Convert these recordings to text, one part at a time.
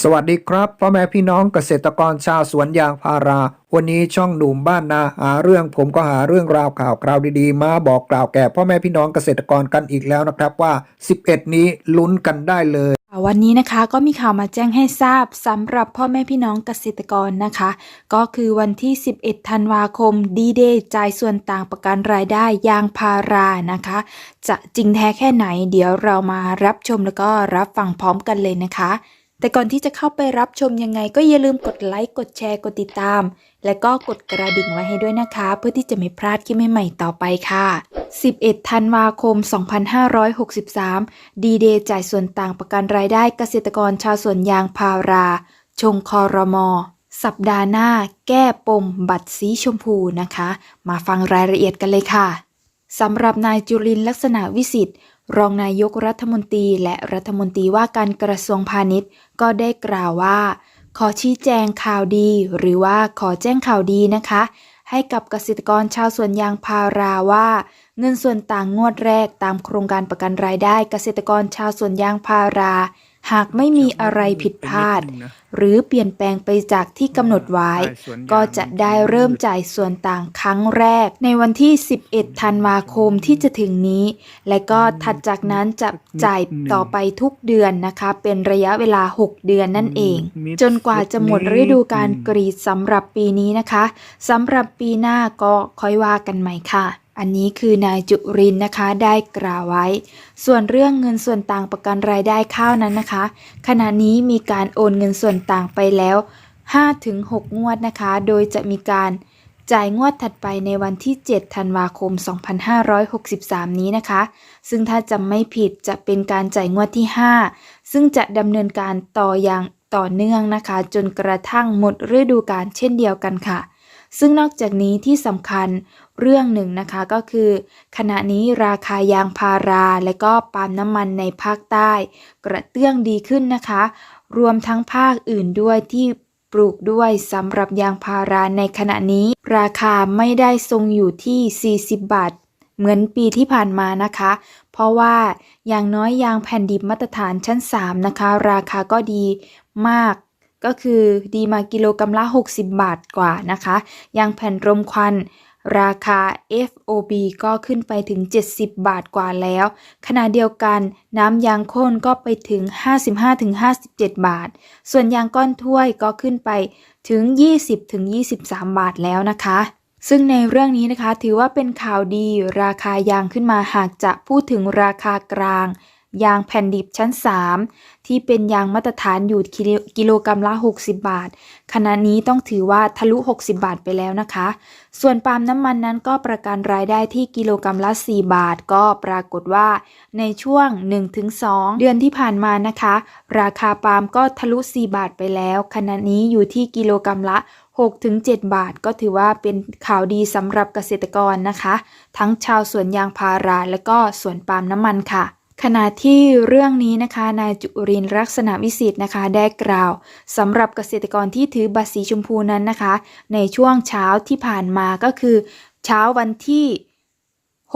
สวัสดีครับพ่อแม่พี่น้องเกษตรกรชาวสวนยางพารา วันนี้ช่องหนุ่มบ้านนาหาเรื่องผมก็หาเรื่องราวข่าวคราวดีๆ มาบอกกล่าวแก่พ่อแม่พี่น้องเกษตรกรกันอีกแล้วนะครับว่า 11 นี้ลุ้นกันได้เลยวันนี้นะคะก็มีข่าวมาแจ้งให้ทราบสำหรับพ่อแม่พี่น้องเกษตรกรนะคะ ก็คือวันที่ 11 ธันวาคมดีเดย์จ่ายส่วนต่างประกันรายได้ยางพารานะคะ จะจริงแท้แค่ไหน เดี๋ยวเรามารับชมแล้วก็รับฟังพร้อมกันเลยนะคะ แต่ก่อนที่จะเข้าไปรับชมยังไง ก็อย่าลืมกดไลค์ กดแชร์ กดติดตาม และก็กดกระดิ่งไว้ให้ด้วยนะคะ เพื่อที่จะไม่พลาดคลิปใหม่ๆต่อไปค่ะ 11 ธันวาคม 2563 ดีเดย์จ่ายส่วนต่างประกันรายได้เกษตรกรชาวสวนยางพารา ชงคอรมอสัปดาห์หน้า แก้ปม บัตรสีชมพูนะคะ มาฟังรายละเอียดกันเลยค่ะสำหรับนายจุลินลักษณะวิสิทธิ์ รองนายกรัฐมนตรีและรัฐมนตรีว่าการกระทรวงพาณิชย์ ก็ได้กล่าวว่า ขอชี้แจงข่าวดี หรือว่าขอแจ้งข่าวดีนะคะ ให้กับเกษตรกรชาวสวนยางพาราว่า เงินส่วนต่างงวดแรกตามโครงการประกันรายได้เกษตรกรชาวสวนยางพารา หากไม่มีอะไรผิดพลาด หรือเปลี่ยนแปลงไปจากที่กำหนดไว้ ก็จะได้เริ่มจ่ายส่วนต่างครั้งแรก ในวันที่ 11 ธันวาคมที่จะถึงนี้ และก็ถัดจากนั้นจะจ่ายต่อไปทุกเดือนนะคะ เป็นระยะเวลา 6 เดือนนั่นเอง จนกว่าจะหมดฤดูการกรีดสำหรับปีนี้นะคะสำหรับปีหน้าก็ค่อยว่ากันใหม่ค่ะ อันนี้คือนายจุรินนะคะได้กล่าวไว้ ส่วนเรื่องเงินส่วนต่างประกันรายได้ข้าวนั้นนะคะ ขณะนี้มีการโอนเงินส่วนต่างไปแล้ว 5-6 งวดนะคะ โดยจะมีการจ่ายงวดถัดไปในวันที่ 7 ธันวาคม 2563 นี้นะคะ ซึ่งถ้าจำไม่ผิดจะเป็นการจ่ายงวดที่ 5 ซึ่งจะดำเนินการต่ออย่างต่อเนื่องนะคะ จนกระทั่งหมดฤดูกาลเช่นเดียวกันค่ะ ซึ่งนอกจากนี้ที่สำคัญเรื่องหนึ่งนะคะก็คือ ขณะนี้ราคายางพาราและก็ปาล์มน้ำมันในภาคใต้ กระเตื้องดีขึ้นนะคะ รวมทั้งภาคอื่นด้วยที่ปลูกด้วยสำหรับยางพาราในขณะนี้ ราคาไม่ได้ทรงอยู่ที่ 40 บาท เหมือนปีที่ผ่านมานะคะ เพราะว่าอย่างน้อยยางแผ่นดิบมาตรฐานชั้น 3 นะคะ ราคาก็ดีมาก ก็คือดีมากิโลกรัมละ 60 บาทกว่านะคะยางแผ่นรมควันราคา FOB ก็ขึ้นไปถึง 70 บาทกว่าแล้ว ขณะเดียวกันน้ำยางข้นก็ไปถึง 55-57 บาท ส่วนยางก้อนถ้วยก็ขึ้นไปถึง 20-23 บาทแล้วนะคะ ซึ่งในเรื่องนี้นะคะถือว่าเป็นข่าวดีราคายางขึ้นมาหากจะพูดถึงราคากลาง ยางแผ่นดิบชั้น 3 ที่เป็นยางมาตรฐานอยู่กิโลกิโลกรัมละ 60 บาท ขณะนี้ต้องถือว่าทะลุ 60 บาทไปแล้วนะคะ ส่วนปาล์มน้ำมันนั้นก็ประกันรายได้ที่กิโลกรัมละ 4 บาท ก็ปรากฏว่าในช่วง 1-2 เดือนที่ผ่านมานะคะ ราคาปาล์มก็ทะลุ 4 บาทไปแล้ว ขณะนี้อยู่ที่กิโลกรัมละ6-7 บาทก็ถือว่าเป็นข่าวดีสำหรับเกษตรกรนะคะ ทั้งชาวสวนยางพาราและก็สวนปาล์มน้ำมันค่ะ ขณะที่เรื่องนี้นะคะนายจุรินร์ลักษณะวิสิทธ์นะคะได้กล่าวสำหรับเกษตรกรที่ถือบัตรสีชมพูนั้นนะคะ ในช่วงเช้าที่ผ่านมาก็คือ เช้าวันที่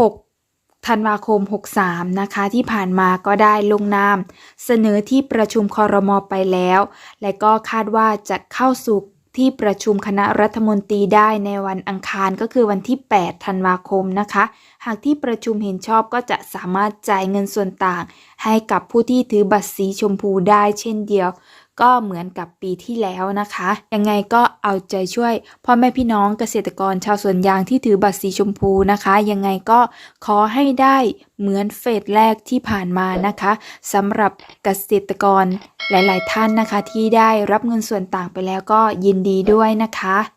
6ธันวาคม 63 นะคะ ที่ผ่านมาก็ได้ลงนาม เสนอที่ประชุมคอรมอไปแล้ว และก็คาดว่าจะเข้าสู่ ที่ประชุมคณะรัฐมนตรีได้ในวันอังคารก็คือวันที่ 8 ธันวาคมนะคะ หากที่ประชุมเห็นชอบก็จะสามารถจ่ายเงินส่วนต่าง ให้กับผู้ที่ถือบัตรสีชมพูได้เช่นเดียว ก็เหมือนกับปีที่แล้วนะคะ ยังไงก็เอาใจช่วยพ่อแม่พี่น้องเกษตรกรชาวสวนยางที่ถือบัตรสีชมพูนะคะ ยังไงก็ขอให้ได้เหมือนเฟสแรกที่ผ่านมานะคะสำหรับเกษตรกรหลาย ๆ ท่านนะคะ ที่ได้รับเงินส่วนต่างไปแล้วก็ยินดีด้วยนะคะ